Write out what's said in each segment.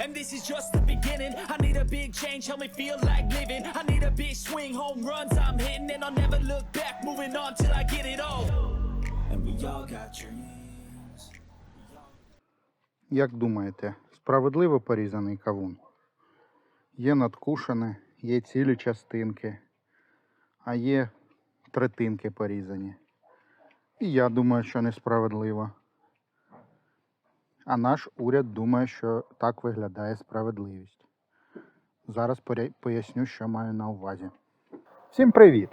and this is just the beginning. I need a big change, help me feel like living. I need a big swing, home runs I'm hitting, and I'll never look back. Moving on till I get it all. And we all got dreams. Як думаєте, справедливо порізаний кавун? Є надкушене, є цілі частинки, а є третинки порізані. І я думаю, що несправедливо. А наш уряд думає, що так виглядає справедливість. Зараз поясню, що маю на увазі. Всім привіт!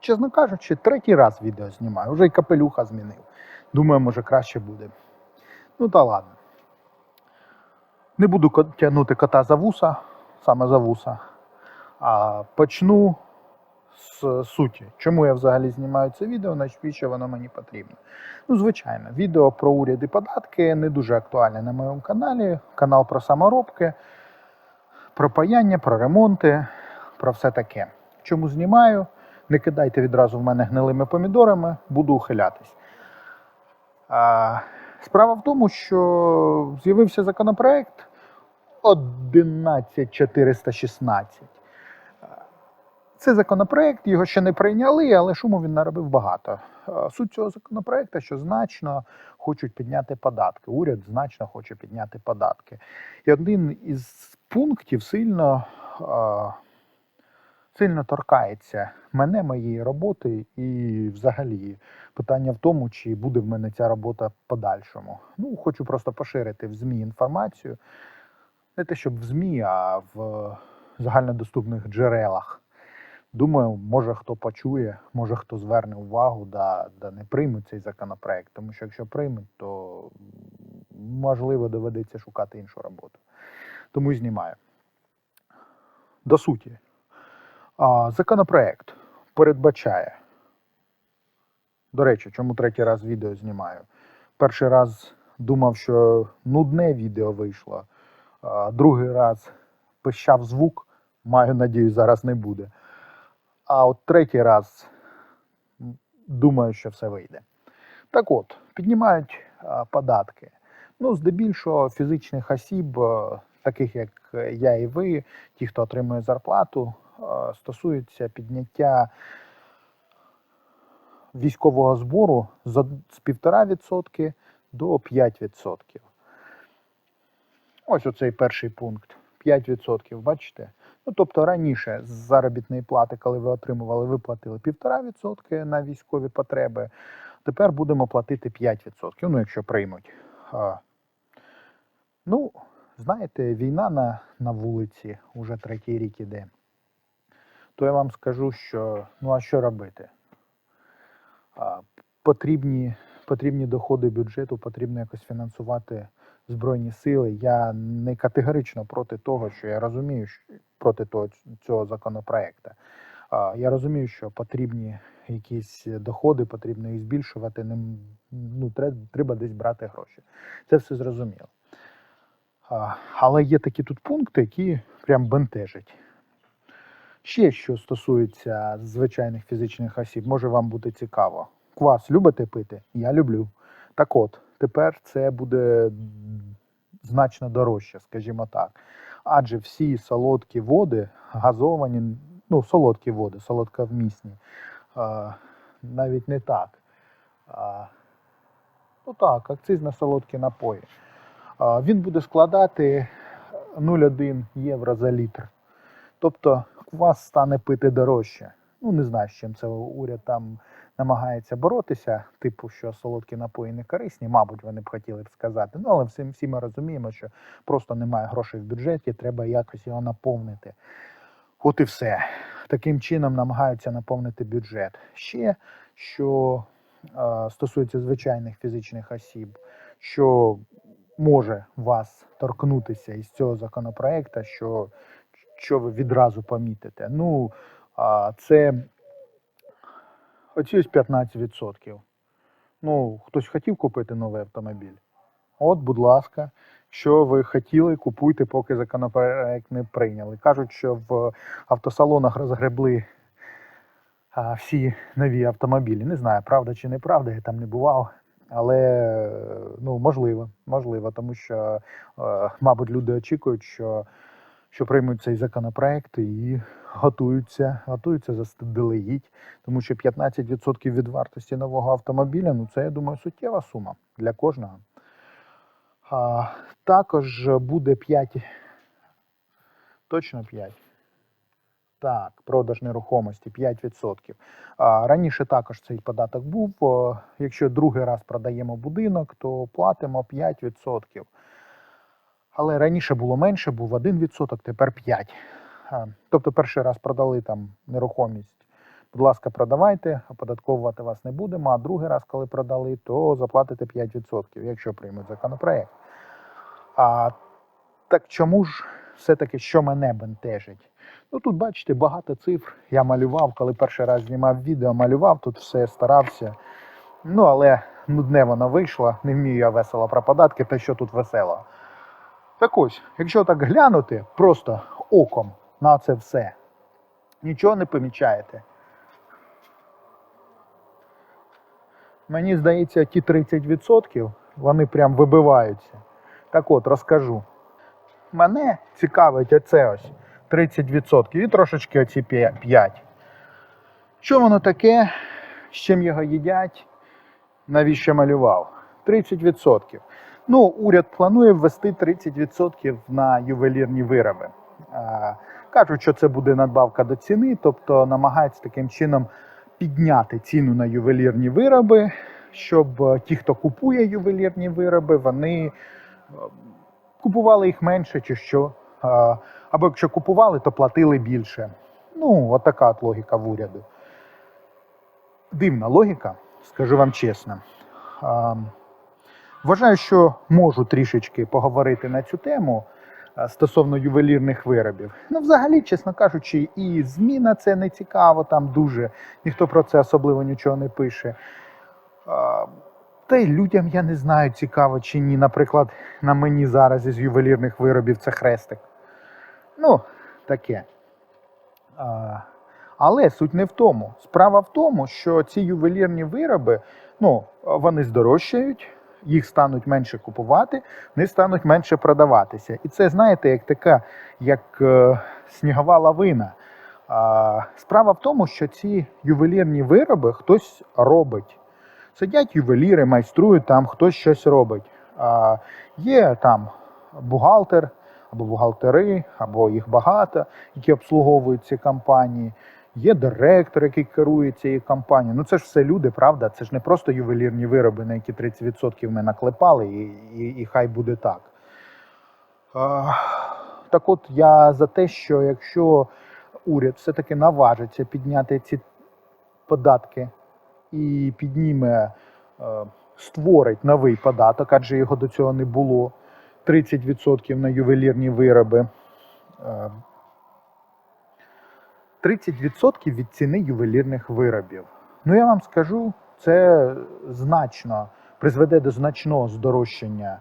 Чесно кажучи, третій раз відео знімаю, вже й капелюха змінив. Думаю, може краще буде. Ну та ладно. Не буду тягнути кота за вуса, саме за вуса. А почну з суті. Чому я взагалі знімаю це відео, навіщо воно мені потрібно? Ну, звичайно, відео про уряд і податки не дуже актуальне на моєму каналі. Канал про саморобки, про паяння, про ремонти, про все таке. Чому знімаю? Не кидайте відразу в мене гнилими помідорами, буду ухилятись. А, Справа в тому, що з'явився законопроект 11416. Це законопроект, його ще не прийняли, але шуму він наробив багато. Суть цього законопроекту, що значно хочуть підняти податки. Уряд значно хоче підняти податки. І один із пунктів сильно, сильно торкається мене, моєї роботи і взагалі Питання в тому, чи буде в мене ця робота подальшому. Ну, хочу просто поширити в ЗМІ інформацію. Не те, щоб в ЗМІ, а в загальнодоступних джерелах. Думаю, може хто почує, може хто зверне увагу, да, да не приймуть цей законопроект. Тому що якщо приймуть, то можливо доведеться шукати іншу роботу. Тому і знімаю. До суті, законопроект передбачає. До речі, чому третій раз відео знімаю? Перший раз думав, що нудне відео вийшло, а другий раз пищав звук, маю надію, зараз не буде. А от третій раз думаю, що все вийде. Так от, піднімають податки. Ну, здебільшого фізичних осіб, е, таких як я і ви, ті, хто отримує зарплату, е, стосується підняття військового збору з 1,5% до 5%. Ось оцей перший пункт. 5%, бачите? Ну, тобто раніше з заробітної плати, коли ви отримували, ви платили 1,5% на військові потреби. Тепер будемо платити 5%, ну, якщо приймуть. А, ну, знаєте, війна на, на вулиці уже третій рік іде. То я вам скажу, що ну а що робити? а, потрібні, потрібні доходи бюджету, потрібно якось фінансувати Збройні сили. Я не категорично проти того, що я розумію, що проти того, цього законопроекту. Я розумію, що потрібні якісь доходи, потрібно їх збільшувати. ним, Ну, треба, десь брати гроші. Це все зрозуміло. Але є такі тут пункти, які прям бентежать. Ще що стосується звичайних фізичних осіб, може вам бути цікаво. Квас любите пити? Я люблю. Так от, тепер це буде значно дорожче, скажімо так. Адже всі солодкі води, газовані, ну, солодкі води, солодковмісні, навіть не так. Ну так, акциз на солодкі напої. Він буде складати 0,1 євро за літр. Тобто квас стане пити дорожче. Ну, не знаю, з чим це уряд там намагається боротися, типу, що солодкі напої не корисні, мабуть, вони б хотіли б сказати. Ну, але всі, всі ми розуміємо, що просто немає грошей в бюджеті, треба якось його наповнити. От і все. Таким чином намагаються наповнити бюджет. Ще що е, стосується звичайних фізичних осіб, що може вас торкнутися із цього законопроекту, що, що ви відразу помітите. Ну, а, це оці ось 15%. Ну, хтось хотів купити новий автомобіль. От, будь ласка, що ви хотіли, купуйте, поки законопроект не прийняли. Кажуть, що в автосалонах розгребли а, всі нові автомобілі. Не знаю, правда чи неправда, я там не бував. Але ну, можливо, можливо, тому що, е, мабуть, люди очікують, що, що приймуть цей законопроект і готуються, готуються заздалегідь, тому що 15% від вартості нового автомобіля ну це, я думаю, суттєва сума для кожного. А, також буде 5, точно 5. Так, продаж нерухомості 5%. А, раніше також цей податок був. Якщо другий раз продаємо будинок, то платимо 5%. Але раніше було менше, був 1%, тепер 5%. Тобто перший раз продали там нерухомість. Будь ласка, продавайте, оподатковувати вас не будемо. А другий раз, коли продали, то заплатите 5%, якщо приймуть законопроект. А так чому ж все-таки що мене бентежить? Ну тут бачите багато цифр. Я малював, коли перший раз знімав відео, малював, тут все старався. Ну, але нудне воно вийшло, не вмію я весело про податки, та що тут весело. Так ось, якщо так глянути, просто оком на це все, нічого не помічаєте. Мені здається, ті 30% вони прям вибиваються. Так от, розкажу. Мене цікавить оце ось 30% і трошечки оці 5%. Що воно таке, з чим його їдять, навіщо малював? 30%. Ну, уряд планує ввести 30% на ювелірні вироби. Кажуть, що це буде надбавка до ціни, тобто намагаються таким чином підняти ціну на ювелірні вироби, щоб е, ті, хто купує ювелірні вироби, вони е, купували їх менше чи що. Або якщо купували, то платили більше. Ну, от така от логіка в уряду. Дивна логіка, скажу вам чесно. Вважаю, що можу трішечки поговорити на цю тему стосовно ювелірних виробів. Ну, взагалі, чесно кажучи, і ЗМІ на це не цікаво, там дуже ніхто про це особливо нічого не пише. Та й людям я не знаю, цікаво чи ні. Наприклад, на мені зараз із ювелірних виробів це хрестик. Ну, таке. Але суть не в тому. Справа в тому, що ці ювелірні вироби, ну, вони здорожчають, їх стануть менше купувати, вони стануть менше продаватися. І це, знаєте, як така, як е, снігова лавина. А, справа в тому, що ці ювелірні вироби хтось робить. Сидять ювеліри, майструють там, хтось щось робить. А, є там бухгалтер або бухгалтери, або їх багато, які обслуговують ці компанії. Є директор, який керує цією компанією. Ну це ж все люди, правда? Це ж не просто ювелірні вироби, на які 30% ми наклепали, і, і, і хай буде так. Так от я за те, що якщо уряд все-таки наважиться підняти ці податки і підніме, е, створить новий податок, адже його до цього не було. 30% на ювелірні вироби. Е, 30% від ціни ювелірних виробів. Ну я вам скажу, це значно призведе до значного здорожчання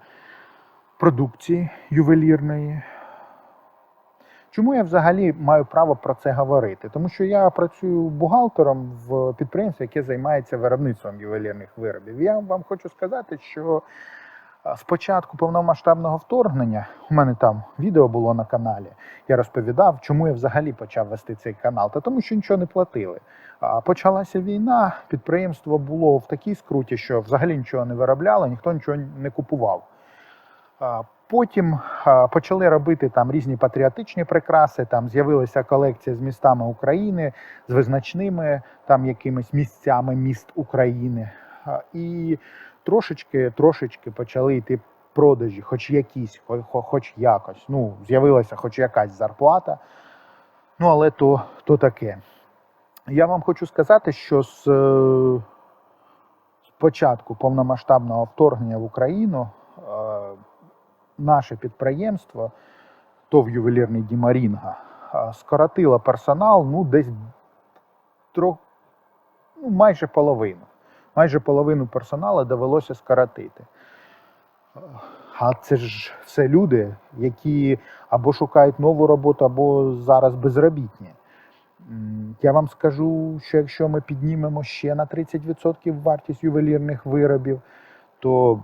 продукції ювелірної. Чому я взагалі маю право про це говорити? Тому що я працюю бухгалтером в підприємстві, яке займається виробництвом ювелірних виробів. Я вам хочу сказати, що з початку повномасштабного вторгнення у мене там відео було на каналі. Я розповідав, чому я взагалі почав вести цей канал. Та тому, що нічого не платили. Почалася війна, підприємство було в такій скруті, що взагалі нічого не виробляло, ніхто нічого не купував. Потім почали робити там різні патріотичні прикраси. Там з'явилася колекція з містами України, з визначними там якимись місцями міст України. І трошечки, трошечки почали йти продажі, хоч якісь, хо- хо- хоч якось. Ну, з'явилася хоч якась зарплата. Ну, але то, то таке. Я вам хочу сказати, що з, е, з початку повномасштабного вторгнення в Україну е, наше підприємство, ТОВ ювелірний Дімарінга, а, скоротило персонал ну, десь трох, ну, майже половину. Майже половину персоналу довелося скоротити. А це ж все люди, які або шукають нову роботу, або зараз безробітні. Я вам скажу, що якщо ми піднімемо ще на 30% вартість ювелірних виробів, то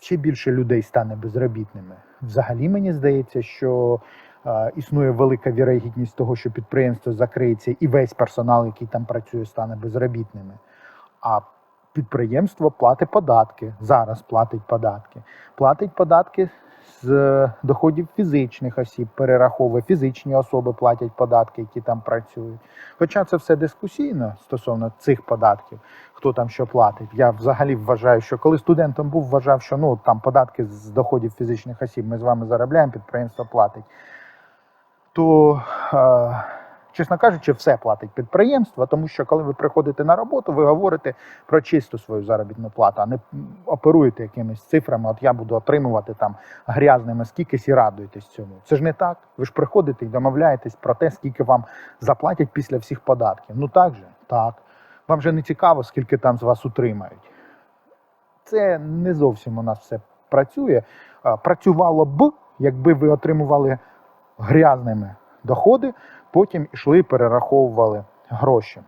ще більше людей стане безробітними. Взагалі мені здається, що е, існує велика вірогідність того, що підприємство закриється і весь персонал, який там працює, стане безробітними. А підприємство платить податки, зараз платить податки. Платить податки з доходів фізичних осіб, перераховує фізичні особи платять податки, які там працюють. Хоча це все дискусійно стосовно цих податків, хто там що платить. Я взагалі вважаю, що коли студентом був, вважав, що ну там податки з доходів фізичних осіб ми з вами заробляємо, підприємство платить. То, е, чесно кажучи, все платить підприємство, тому що коли ви приходите на роботу, ви говорите про чисту свою заробітну плату, а не оперуєте якимись цифрами. От я буду отримувати там грязними скількись і радуєтесь цьому. Це ж не так. Ви ж приходите і домовляєтесь про те, скільки вам заплатять після всіх податків. Ну так же, так. Вам же не цікаво, скільки там з вас утримають. Це не зовсім у нас все працює. Працювало б, якби ви отримували грязними доходи, потім йшли перераховували гроші.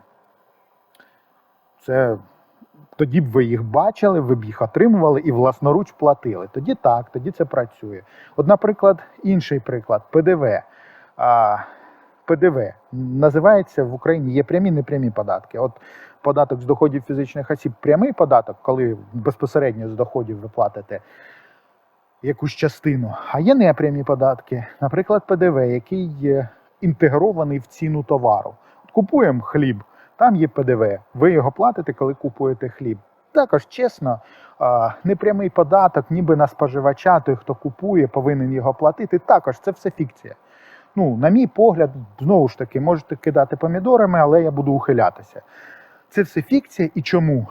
Це тоді б ви їх бачили, ви б їх отримували і власноруч платили. Тоді так, тоді це працює. От, наприклад, інший приклад ПДВ. А, ПДВ називається в Україні є прямі непрямі податки. От податок з доходів фізичних осіб прямий податок, коли безпосередньо з доходів ви платите якусь частину. А є непрямі податки, наприклад, ПДВ, який інтегрований в ціну товару. Купуємо хліб, там є ПДВ. Ви його платите, коли купуєте хліб. Також чесно, непрямий податок, ніби на споживача, той, хто купує, повинен його платити. Також це все фікція. Ну, на мій погляд, знову ж таки, можете кидати помідорами, але я буду ухилятися. Це все фікція. І чому?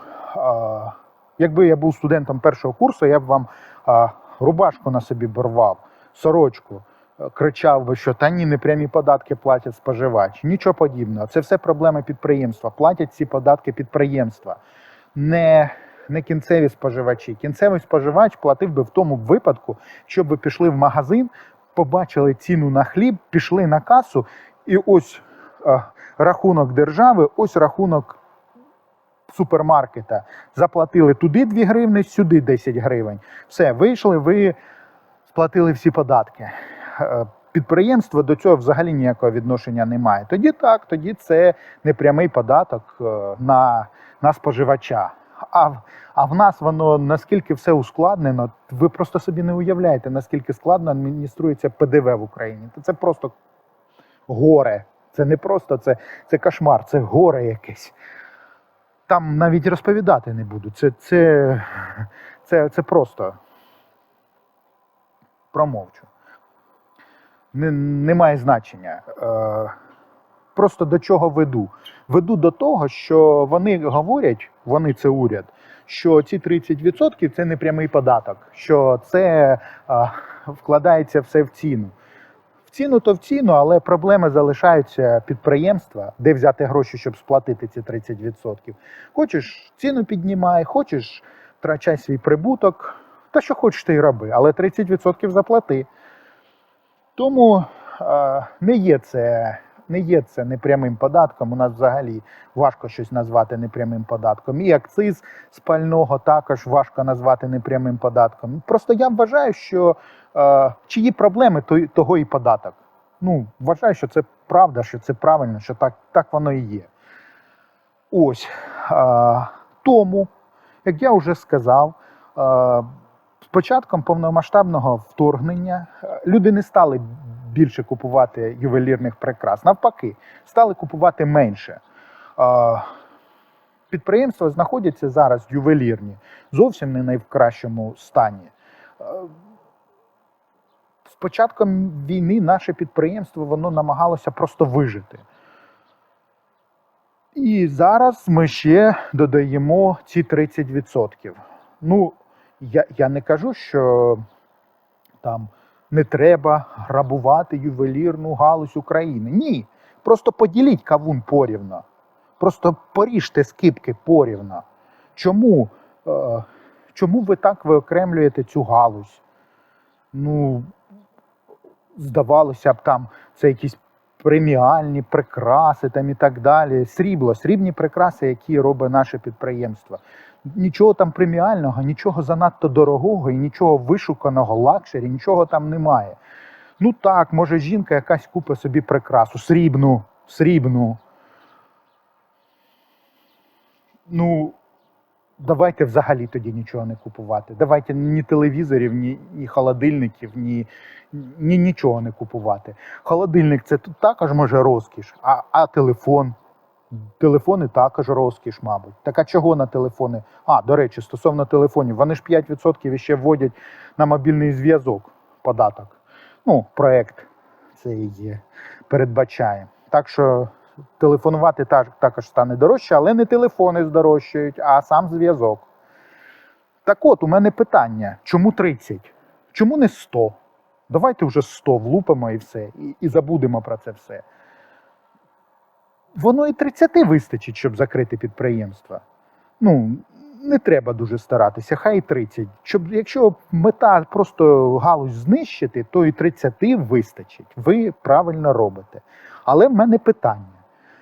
Якби я був студентом першого курсу, я б вам рубашку на собі борвав, сорочку, кричав би, що та ні, непрямі податки платять споживачі. Нічого подібного. Це все проблеми підприємства. Платять ці податки підприємства, не, не кінцеві споживачі. Кінцевий споживач платив би в тому випадку, щоб ви пішли в магазин, побачили ціну на хліб, пішли на касу, і ось е, рахунок держави, ось рахунок супермаркета. Заплатили туди 2 гривні, сюди 10 гривень. Все, вийшли, ви сплатили всі податки. Е, Підприємство до цього взагалі ніякого відношення не має. Тоді так, тоді це непрямий податок е, на, на споживача. А, а в нас воно наскільки все ускладнено, ви просто собі не уявляєте, наскільки складно адмініструється ПДВ в Україні. Це просто горе. Це не просто це, це кошмар, це горе якесь. Там навіть розповідати не буду. Це, це, це, це просто промовчу. Не, немає значення. Е, просто до чого веду? Веду до того, що вони говорять, вони це уряд, що ці 30% це не прямий податок, що це е, вкладається все в ціну. В ціну то в ціну, але проблеми залишаються підприємства, де взяти гроші, щоб сплатити ці 30%. Хочеш ціну піднімай, хочеш втрачай свій прибуток, та що хочеш ти й роби, але 30% заплати. Тому не є це. Не є це непрямим податком. У нас взагалі важко щось назвати непрямим податком. І акциз спального також важко назвати непрямим податком. Просто я вважаю, що чиї проблеми, то, того і податок. Ну, вважаю, що це правда, що це правильно, що так, так воно і є. Ось. Тому, як я вже сказав, початком повномасштабного вторгнення е, люди не стали більше купувати ювелірних прикрас. Навпаки, стали купувати менше. Е, Підприємства знаходяться зараз ювелірні, зовсім не найкращому стані. Е, З початком війни наше підприємство воно намагалося просто вижити. І зараз ми ще додаємо ці 30%. Ну, я, я не кажу, що там не треба грабувати ювелірну галузь України. Ні. Просто поділіть кавун порівно. Просто поріжте скипки порівно. Чому, е, чому ви так виокремлюєте цю галузь? Ну, здавалося б, там це якісь преміальні прикраси там і так далі. Срібло, срібні прикраси, які робить наше підприємство. Нічого там преміального, нічого занадто дорогого і нічого вишуканого лакшері, нічого там немає. Ну так, може жінка якась купить собі прикрасу, срібну, срібну. Ну, давайте взагалі тоді нічого не купувати. Давайте ні телевізорів, ні, ні холодильників, ні, ні нічого не купувати. Холодильник це також може розкіш, а, а телефон. Телефони також розкіш, мабуть. Так а чого на телефони? А, до речі, стосовно телефонів, вони ж 5% ще вводять на мобільний зв'язок податок. Ну, проект цей передбачає. Так що телефонувати також стане дорожче, але не телефони здорожчають, а сам зв'язок. Так от, у мене питання: чому 30? Чому не 100? Давайте вже 100 влупимо і все, і, і забудемо про це все. Воно і 30 вистачить, щоб закрити підприємство. Ну, не треба дуже старатися, хай і 30. Щоб, якщо мета просто галузь знищити, то і 30 вистачить. Ви правильно робите. Але в мене питання: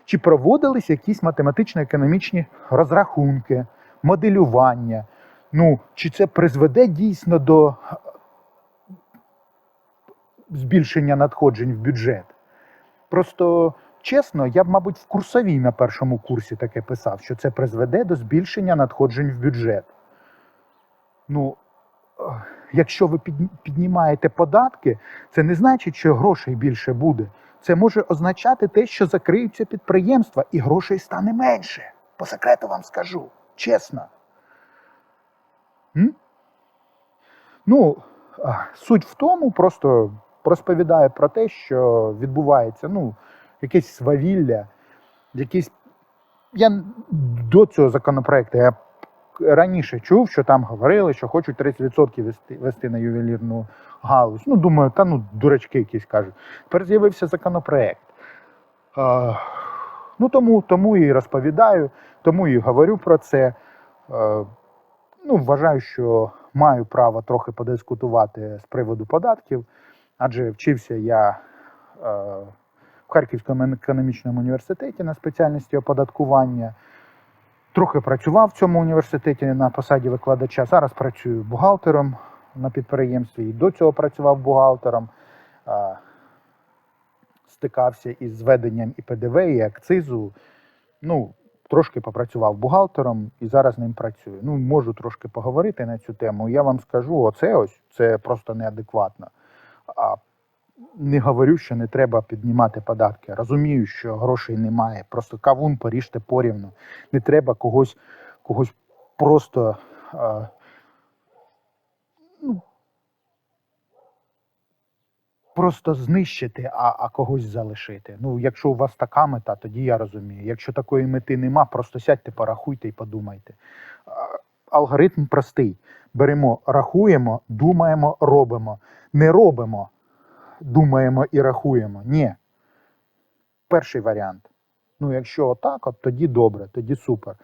чи проводились якісь математично-економічні розрахунки, моделювання? Ну, чи це призведе дійсно до е, збільшення надходжень в бюджет? Просто чесно, я б, мабуть, в курсовій на першому курсі таке писав, що це призведе до збільшення надходжень в бюджет. Ну, якщо ви піднімаєте податки, це не значить, що грошей більше буде. Це може означати те, що закриються підприємства і грошей стане менше. По секрету вам скажу, чесно. М? Ну, суть в тому, просто розповідаю про те, що відбувається ну, якесь свавілля, якісь. Я до цього законопроекту я раніше чув, що там говорили, що хочуть 30% вести, вести на ювелірну галузь. Ну, думаю, та ну, дурачки якісь кажуть. Тепер з'явився законопроект. А, ну, тому, тому і розповідаю, тому і говорю про це. Е, ну, вважаю, що маю право трохи подискутувати з приводу податків, адже вчився я е, в Харківському економічному університеті на спеціальності оподаткування. Трохи працював в цьому університеті на посаді викладача. Зараз працюю бухгалтером на підприємстві. І до цього працював бухгалтером. Стикався із зведенням і ПДВ, і акцизу. Ну, трошки попрацював бухгалтером і зараз ним працюю. Ну, можу трошки поговорити на цю тему. Я вам скажу, оце ось це просто неадекватно. А не говорю, що не треба піднімати податки. Розумію, що грошей немає. Просто кавун поріжте порівну. Не треба когось, когось просто. А, ну, Просто знищити, а, а когось залишити. Ну, якщо у вас така мета, тоді я розумію. Якщо такої мети нема, просто сядьте, порахуйте і подумайте. Алгоритм простий. Беремо, рахуємо, думаємо, робимо. Не робимо, думаємо і рахуємо. Ні. Перший варіант. Ну, якщо отак, от, тоді добре, тоді супер.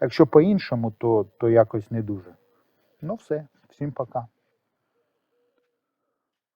А якщо по-іншому, то, то якось не дуже. Ну, все, всім пока.